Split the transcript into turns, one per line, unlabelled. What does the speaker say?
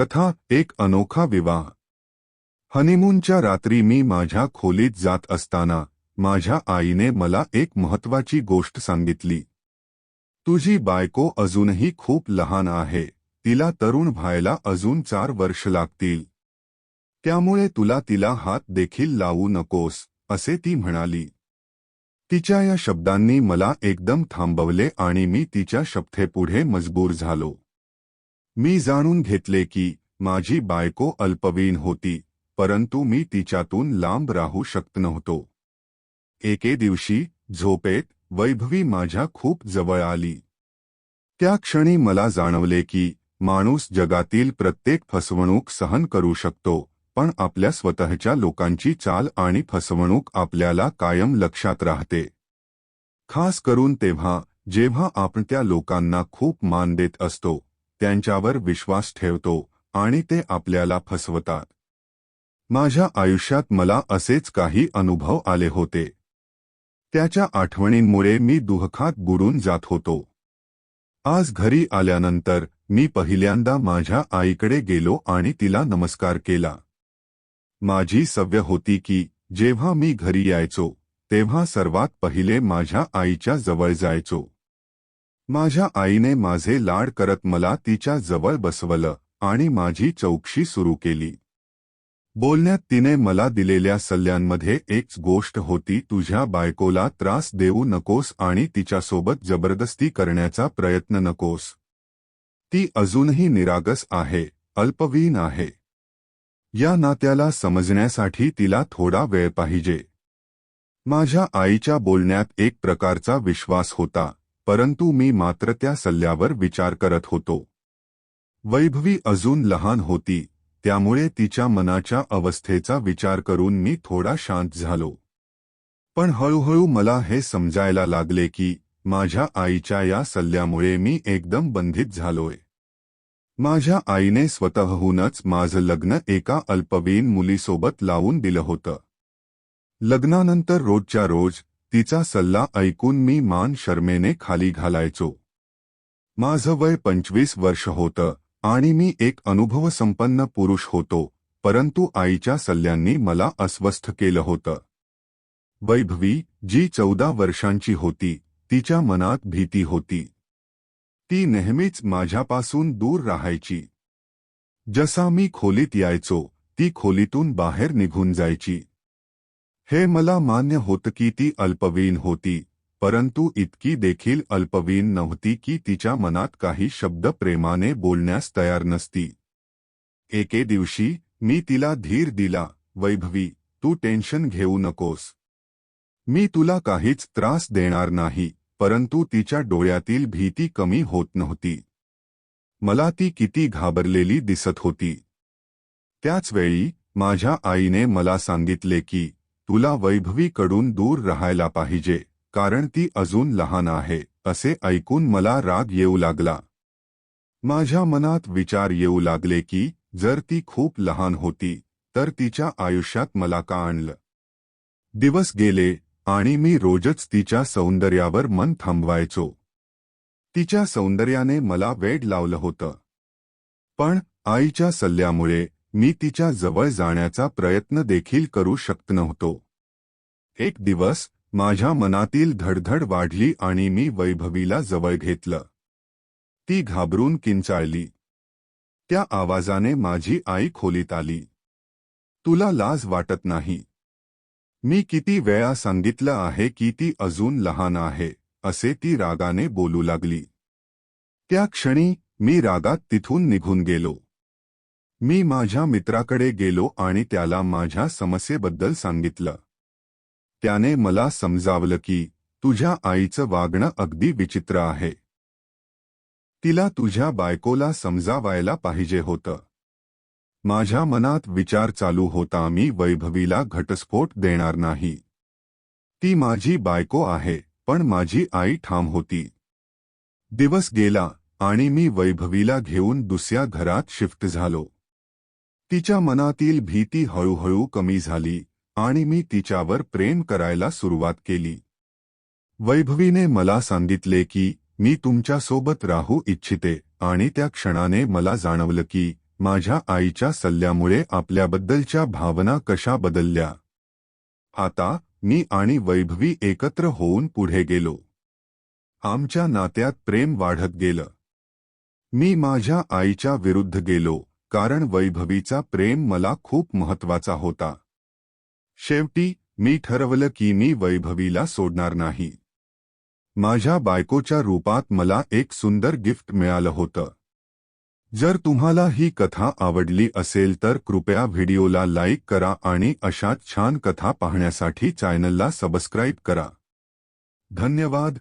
कथा एक अनोखा विवाह. हनीमूनच्या रात्री मी माझ्या खोलीत जात असताना माझ्या आईने मला एक महत्वाची गोष्ट सांगितली. तुझी बायको अजूनही खूप लहान आहे तिला तरुण व्हायला अजून चार वर्ष लागतील. त्यामुळे तुला तिला हात देखील लावू नकोस असे ती म्हणाली. तिच्या या शब्दांनी मला एकदम थांबवले आणि मी तिच्या शपथेपुढे मजबूर झालो. मी जाणून घेतले की माझी बायको अल्पवीन होती परंतु मी तिच्यातून लांब राहू शकत नव्हतो. एके दिवशी झोपेत वैभवी माझ्या खूप जवळ आली. त्या क्षणी मला जाणवले की माणूस जगातील प्रत्येक फसवणूक सहन करू शकतो पण आपल्या स्वतःच्या लोकांची चाल आणि फसवणूक आपल्याला कायम लक्षात राहते. खास करून तेव्हा जेव्हा आपण त्या लोकांना खूप मान देत असतो त्यांच्यावर विश्वास ठेवतो आणि ते आपल्याला फसवतात. माझ्या आयुष्यात मला असेच काही अनुभव आले होते. त्याच्या आठवणींमुळे मी दुःखात बुडून जात होतो. आज घरी आल्यानंतर मी पहिल्यांदा माझ्या आईकडे गेलो आणि तिला नमस्कार केला. माझी सव्य होती की जेव्हा मी घरी यायचो तेव्हा सर्वात पहिले माझ्या आईच्या जवळ जायचो. माझ्या आईने माझे लाड करत मला तिच्या जवळ बसवलं आणि माझी चौकशी सुरू केली. बोलण्यात तिने मला दिलेल्या सल्ल्यांमध्ये एक गोष्ट होती तुझ्या बायकोला त्रास देऊ नकोस आणि तिच्यासोबत जबरदस्ती करण्याचा प्रयत्न नकोस. ती अजूनही निरागस आहे अल्पवीन आहे. या नात्याला समजण्यासाठी तिला थोडा वेळ पाहिजे. माझ्या आईच्या बोलण्यात एक प्रकारचा विश्वास होता. परंतु मी मात्र त्या सल्ल्यावर विचार करत होतो. वैभवी अजून लहान होती त्यामुळे तिच्या मनाच्या अवस्थेचा विचार करून मी थोडा शांत झालो. पण हळूहळू मला हे समजायला लागले की माझ्या आईच्या या सल्ल्यामुळे मी एकदम बंधित झालोय. माझ्या आईने स्वतःहूनच माझं लग्न एका अल्पवीन मुलीसोबत लावून दिलं होतं. लग्नानंतर रोजच्या रोज तिचा सल्ला ऐकून मी मान शर्मेने खाली घालायचो. माझं वय पंचवीस वर्ष होतं आणि मी एक अनुभवसंपन्न पुरुष होतो परंतु आईच्या सल्ल्यांनी मला अस्वस्थ केलं होतं. वैभवी जी चौदा वर्षांची होती तिच्या मनात भीती होती. ती नेहमीच माझ्यापासून दूर राहायची. जसा मी खोलीत यायचो ती खोलीतून बाहेर निघून जायची. हे मला मान्य होतं की ती अल्पवीन होती परंतु इतकी देखील अल्पवीन नव्हती की तिच्या मनात काही शब्द प्रेमाने बोलण्यास तयार नसती. एके दिवशी मी तिला धीर दिला वैभवी तू टेन्शन घेऊ नकोस. मी तुला काहीच त्रास देणार नाही परंतु तिच्या डोळ्यातील भीती कमी होत नव्हती. मला ती किती घाबरलेली दिसत होती. त्याचवेळी माझ्या आईने मला सांगितले की तुला वैभवीकडून दूर राहायला पाहिजे कारण ती अजून लहान आहे असे ऐकून मला राग येऊ लागला. माझ्या मनात विचार येऊ लागले की जर ती खूप लहान होती तर तिच्या आयुष्यात मला का आणलं? दिवस गेले आणि मी रोजच तिच्या सौंदर्यावर मन थांबवायचो. तिच्या सौंदर्याने मला वेड लावलं होतं. पण आईच्या सल्ल्यामुळे मी तिच्या जवळ जाण्याचा प्रयत्न देखील करू शकत नव्हतो. एक दिवस माझ्या मनातील धडधड वाढली आणि मी वैभवीला जवळ घेतलं. ती घाबरून किंचाळली. त्या आवाजाने माझी आई खोलीत आली. तुला लाज वाटत नाही. मी किती वेळा सांगितलं आहे की ती अजून लहान आहे असे ती रागाने बोलू लागली. त्या क्षणी मी रागात तिथून निघून गेलो. मी माझ्या मित्राकडे गेलो आणि त्याला माझ्या समस्येबद्दल सांगितलं. त्याने मला समजावलं की तुझ्या आईचं वागणं अगदी विचित्र आहे. तिला तुझ्या बायकोला समजावायला पाहिजे होतं. माझ्या मनात विचार चालू होता मी वैभवीला घटस्फोट देणार नाही. ती माझी बायको आहे पण माझी आई ठाम होती. दिवस गेला आणि मी वैभवीला घेऊन दुसऱ्या घरात शिफ्ट झालो. तिच्या मनातील भीती हळूहळू कमी झाली आणि मी तिच्यावर प्रेम करायला सुरुवात केली. वैभवीने मला सांगितले की मी तुमच्यासोबत राहू इच्छिते आणि त्या क्षणाने मला जाणवलं की माझ्या आईच्या सल्ल्यामुळे आपल्याबद्दलच्या भावना कशा बदलल्या. आता मी आणि वैभवी एकत्र होऊन पुढे गेलो. आमच्या नात्यात प्रेम वाढत गेलं. मी माझ्या आईच्या विरुद्ध गेलो. कारण वैभवीचा प्रेम मला खूप महत्त्वाचा होता. शेवटी मी ठरवलं की मी वैभवीला सोडणार नाही. माझ्या बायकोच्या रूपात मला एक सुंदर गिफ्ट मिळालं होतं. जर तुम्हाला ही कथा आवडली असेल तर कृपया व्हिडिओला लाईक करा आणि अशा छान कथा पाहण्यासाठी चॅनलला सबस्क्राईब करा. धन्यवाद.